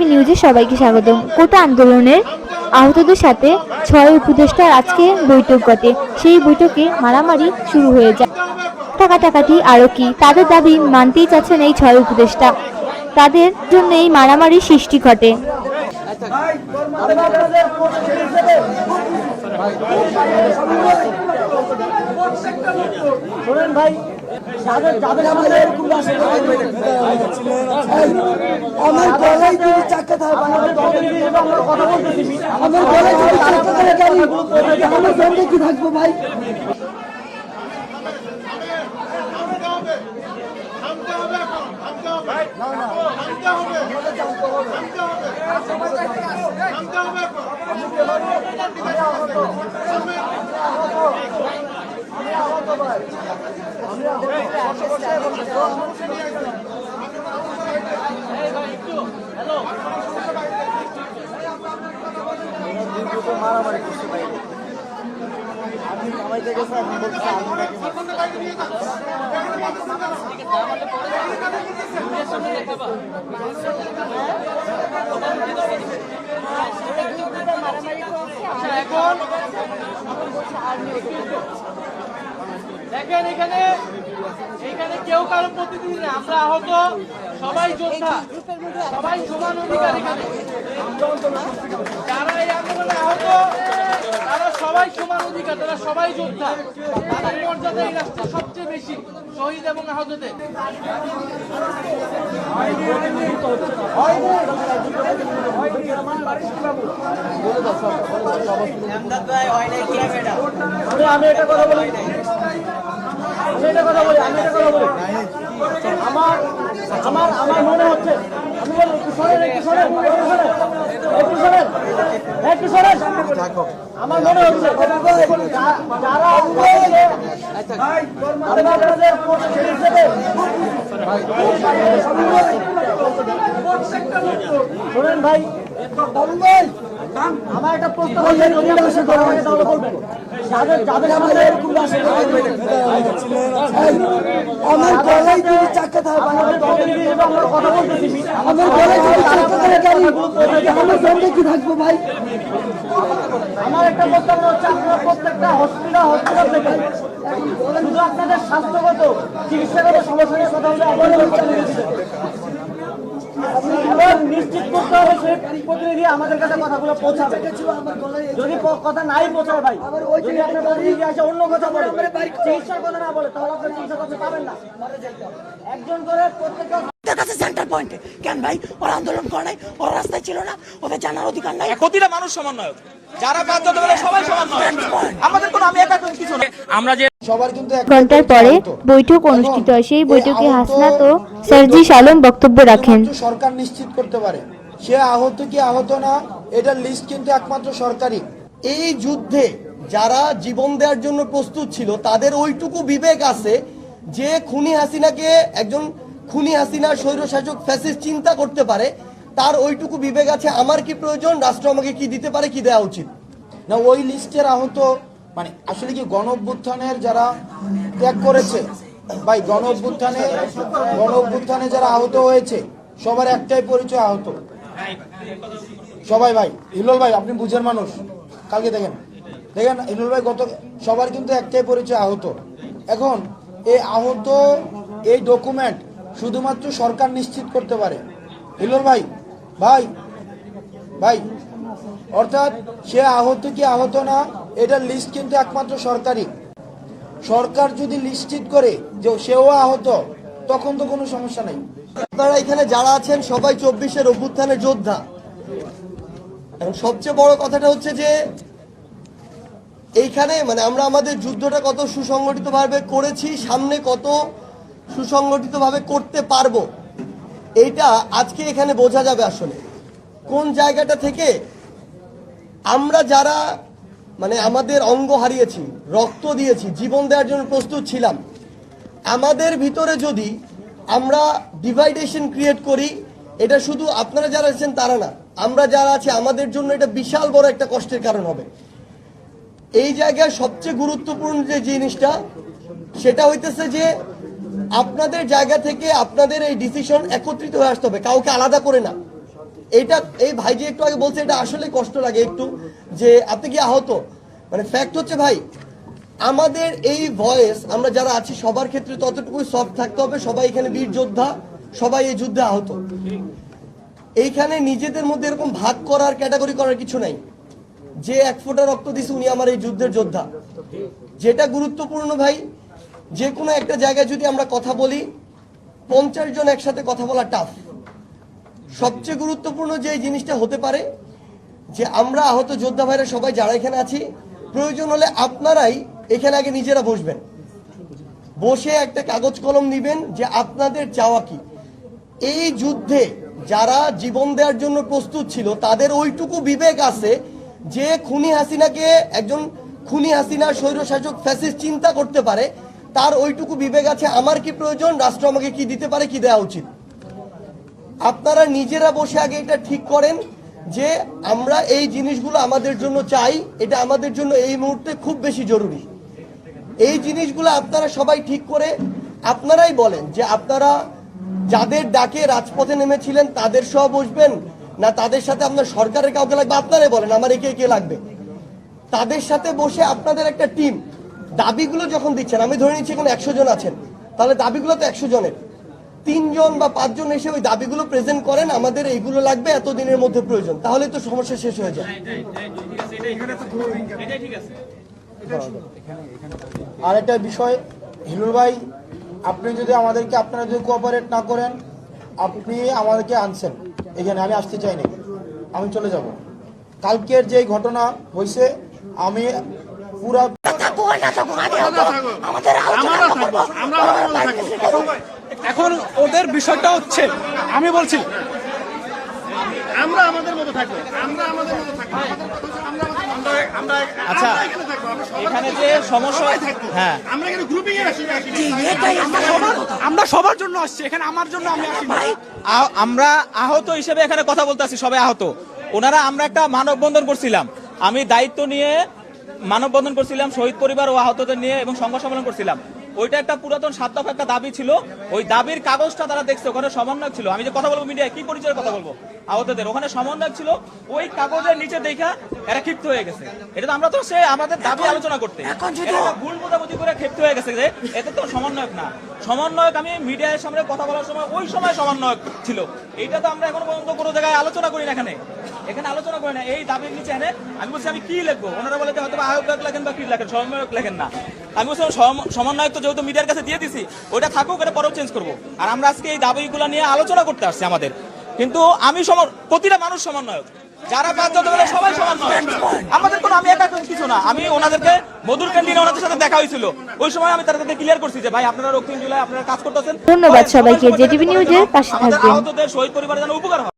TV নিউজে সবাইকে স্বাগতম। কোটা আন্দোলনের আহতদের সাথে ছয় উপদেষ্টার আজকে বৈঠক ঘটে। সেই বৈঠকে মারামারি শুরু হয়ে যায়। টাকাটাকাটি আরও কি? তাদের দাবি মানতেই চাচ্ছেন এই ছয় উপদেষ্টা। তাদের জন্য এই মারামারির সৃষ্টি ঘটে। ভাই আমার গলায় তুমি চাকা থাকে আমরা গলায় তুমি চাকা থাকে গাড়ি আমার সঙ্গে কি থাকব ভাই মারামারি করছে ভাই আপনি কামাইতে গেছে আপনি বলছেন আমি নাকি মারছি। দেখেন এখানে এখানে কেউ কারও প্রতিনিধি না আমরা আহত সবাই যোদ্ধা সবাই সমান অধিকার এখানে। যারা এই আন্দোলনে আহত তারা সবাই সমান অধিকার তারা সবাই যোদ্ধা। তাদের মর্যাদা এই রাষ্ট্রে সবচেয়ে বেশি শহীদ এবং আহতদের। আমি একটা কথা বলি। আমার আমার আমার মনে হচ্ছে সরেন আমার মনে হচ্ছে শোনেন ভাই। আমার একটা প্রশ্ন যদি যাদের যাদের আমাদের আমার গলায় তুমি চাকা কি থাকব ভাই আমার একটা প্রস্তাব হচ্ছে আপনারা প্রত্যেকটা হসপিটাল হসপিটাল থেকে শুধু আপনাদের স্বাস্থ্যগত চিকিৎসাগত সমস্যা নিয়ে কথা বলে নিশ্চিত করতে হবে সেই প্রতিনিধি আমাদের কাছে কথাগুলো পৌঁছাবে। যদি কথা নাই পৌঁছায় ভাই যদি আপনার প্রতিনিধি আসে অন্য কথা বলে। চিকিৎসার কথা না বলে তাহলে আপনার চিকিৎসা করতে পাবেন না। একজন করে প্রত্যেকটা কাছে সেন্টার পয়েন্টে কেন ভাই? ওরা আন্দোলন করে নাই ওরা রাস্তায় ছিল না ওদের জানার অধিকার নাই। প্রতিটা মানুষ সমন্বয়ক যারা কাজ সবাই আমাদের কোনো আমি একা কিছু না। আমরা যে ঘণ্টার পরে বৈঠক অনুষ্ঠিত হয় সেই বৈঠকে হাসনাত ও সার্জিস আলম বক্তব্য রাখেন। সরকার নিশ্চিত করতে পারে। সে আহত কি আহত না এটার লিস্ট কিন্তু একমাত্র সরকারি। এই যুদ্ধে যারা জীবন দেওয়ার জন্য প্রস্তুত ছিল তাদের ওইটুকু বিবেক আছে যে খুনি হাসিনাকে একজন খুনি হাসিনার স্বৈরশাসক ফ্যাসিস চিন্তা করতে পারে। তার ওইটুকু বিবেক আছে। আমার কি প্রয়োজন? রাষ্ট্র আমাকে কি দিতে পারে কি দেওয়া উচিত? না ওই লিস্টের আহত মানে আসলে কি গণ যারা ত্যাগ করেছে ভাই গণ অভ্যুত্থানে গণ অভ্যুত্থানে যারা আহত হয়েছে, সবার একটাই পরিচয় আহত। সবাই ভাই হিলোল ভাই, আপনি বুঝেন মানুষ। কালকে দেখেন। দেখেন হিলোল ভাই গত, সবার কিন্তু একটাই পরিচয় আহত। এখন এই আহত, এই ডকুমেন্ট শুধুমাত্র সরকার নিশ্চিত করতে পারে। হিলোল ভাই ভাই ভাই, অর্থাৎ সে আহত কি আহত না এটার লিস্ট কিন্তু একমাত্র সরকারি। সরকার যদি নিশ্চিত করে যে সেও আহত, তখন তো কোনো সমস্যা নেই। আপনারা এখানে যারা আছেন, সবাই চব্বিশের অভ্যুত্থানের যোদ্ধা। এখন সবচেয়ে বড় কথাটা হচ্ছে যে, এইখানে মানে আমরা আমাদের যুদ্ধটা কত সুসংগঠিতভাবে করেছি, সামনে কত সুসংগঠিতভাবে করতে পারব, এইটা আজকে এখানে বোঝা যাবে আসলে। কোন জায়গাটা থেকে আমরা যারা মানে আমাদের অঙ্গ হারিয়েছি, রক্ত দিয়েছি, জীবন দেওয়ার জন্য প্রস্তুত ছিলাম। আমাদের ভিতরে যদি আমরা ডিভাইডেশন ক্রিয়েট করি, এটা শুধু আপনারা যারা আছেন তারা না, আমরা যারা আছি, আমাদের জন্য এটা বিশাল বড় একটা কষ্টের কারণ হবে। এই জায়গায় সবচেয়ে গুরুত্বপূর্ণ যে জিনিসটা, সেটা হইতেছে যে আপনাদের জায়গা থেকে আপনাদের এই ডিসিশন একত্রিত হয়ে আসতে হবে, কাউকে আলাদা করে না। এটা, এই ভাই যে একটু আগে বলছে, এটা আসলে কষ্ট লাগে একটু। যে আপনি কি আহত? মানে ফ্যাক্ট হচ্ছে ভাই, আমাদের এই ভয়েস আমরা যারা আছি সবার ক্ষেত্রে ততটুকুই সফট থাকতে হবে। সবাই এখানে বীর যোদ্ধা, সবাই এই যুদ্ধে আহত। এইখানে নিজেদের মধ্যে এরকম ভাগ করার ক্যাটাগরি করার কিছু নাই। যে এক ফোঁটা রক্ত দিছে উনি আমার এই যুদ্ধের যোদ্ধা। যেটা গুরুত্বপূর্ণ ভাই, যে কোনো একটা জায়গায় যদি আমরা কথা বলি, পঞ্চাশ জন একসাথে কথা বলা টাফ সবচেয়ে গুরুত্বপূর্ণ যে জিনিসটা হতে পারে যে আমরা আহত যোদ্ধা ভাইরা সবাই যারা এখানে আছি, প্রয়োজন হলে আপনারাই এখানে আগে নিজেরা বসবেন। বসে একটা কাগজ কলম নিবেন যে আপনাদের চাওয়া কি। এই যুদ্ধে যারা জীবন দেওয়ার জন্য প্রস্তুত ছিল, তাদের ওইটুকু বিবেক আছে যে খুনি হাসিনাকে একজন খুনি হাসিনা স্বৈরশাসক ফ্যাসিস্ট চিন্তা করতে পারে, তার ওইটুকু বিবেক আছে। আমার কি প্রয়োজন? রাষ্ট্র আমাকে কি দিতে পারে, কি দেওয়া উচিত? আপনারা নিজেরা বসে আগে এটা ঠিক করেন। যে আমরা এই জিনিসগুলো আমাদের জন্য চাই, এটা আমাদের জন্য এই মুহূর্তে খুব বেশি জরুরি। এই জিনিসগুলো আপনারা সবাই ঠিক করে আপনারাই বলেন যে আপনারা যাদের ডাকে রাজপথে নেমেছিলেন, তাদের সহ বসবেন, না তাদের সাথে আপনার সরকারের কাউকে লাগবে, আপনারাই বলেন আমার একে কে লাগবে। তাদের সাথে বসে আপনাদের একটা টিম, দাবিগুলো যখন দিচ্ছেন, আমি ধরে নিচ্ছি এখানে একশো জন আছেন, তাহলে দাবিগুলো তো একশো জনের। তিনজন বা পাঁচজন এসে ওই দাবিগুলো প্রেজেন্ট করেন আমাদের এইগুলো লাগবে এত দিনের মধ্যে প্রয়োজন। তাহলে তো সমস্যা শেষ হয়ে যায়। আর একটা বিষয় হিলুল ভাই আপনি যদি আমাদেরকে আপনারা যদি কোঅপারেট না করেন আপনি আমাদেরকে আনছেন। এখানে আমি আসতে চাই না। আমি চলে যাব। কালকের যে ঘটনা হয়েছে আমি পুরা আমাদের এখন ওদের বিষয়টা হচ্ছে আমি বলছি আমরা আমাদের মতো থাকব আমরা আমাদের মতো থাকব আচ্ছা এখানে যে সমস্যা হ্যাঁ। আমরা এখানে গ্রুপিং এ আসি আমার সবার আমরা সবার জন্য আসছি এখানে আমার জন্য আমি আসি আমরা আহত হিসেবে এখানে কথা বলতে আসছি সবাই আহত। ওনারা আমরা একটা মানববন্ধন করছিলাম। আমি দায়িত্ব নিয়ে মানববন্ধন করছিলাম শহীদ পরিবার ও আহতদের নিয়ে এবং সংবাদ সম্মেলন করছিলাম। ওইটা একটা পুরাতন সাত দফা একটা দাবি ছিল। ওই দাবির কাগজটা তারা দেখছে ওখানে সমন্বয় ছিল। আমি যে কথা বলব মিডিয়ায় কি পরিচয়ের কথা বলব? আহতদের ওখানে সমন্বয় ছিল। ওই কাগজের নিচে দেখা এরা ক্ষিপ্ত হয়ে গেছে। এটা তো আমরা তো সে আমাদের দাবি আলোচনা করতে। ভুল বোঝাবুঝি করে ক্ষিপ্ত হয়ে গেছে যে এতে তো সমন্বয়ক না। সমন্বয়ক আমি মিডিয়ার সামনে কথা বলার সময় ওই সময় সমন্বয়ক ছিল। এটা তো আমরা এখনও পর্যন্ত কোনো জায়গায় আলোচনা করি না এখানে। এখানে আলোচনা করি না এই দাবির নিচে এনে আমি বলছি আমি কি লিখব? ওনারা বলে যে হয়তো আহ্বায়ক লেখেন বা কি লেখেন সমন্বয়ক লেখেন না। আমি সম- সমন্বয়ক তো যেহেতু মিডিয়ার কাছে দিয়ে দিছি ওইটা থাকুক এটা পরেও চেঞ্জ করব। আর আমরা আজকে এই দাবিগুলো নিয়ে আলোচনা করতে আসছি আমাদের। কিন্তু আমি সম- প্রতিটা মানুষ সমন্বয়ক। যারা কাজ যত বলে সবাই সমন্বয়ক। আমাদের কোনো আমি একা কিছু না। আমি ওনাদেরকে মধুর ক্যান্টিনে ওনাদের সাথে দেখা হয়েছিল। ওই সময় আমি তাদেরকে ক্লিয়ার করছি যে ভাই আপনারা রক্তিম জুলাই আপনারা কাজ করতেছেন। ধন্যবাদ সবাইকে। জেটিভি নিউজের পাশে আমাদের থাকবেন। আহতদের শহীদ পরিবারের যেন উপকার হয়।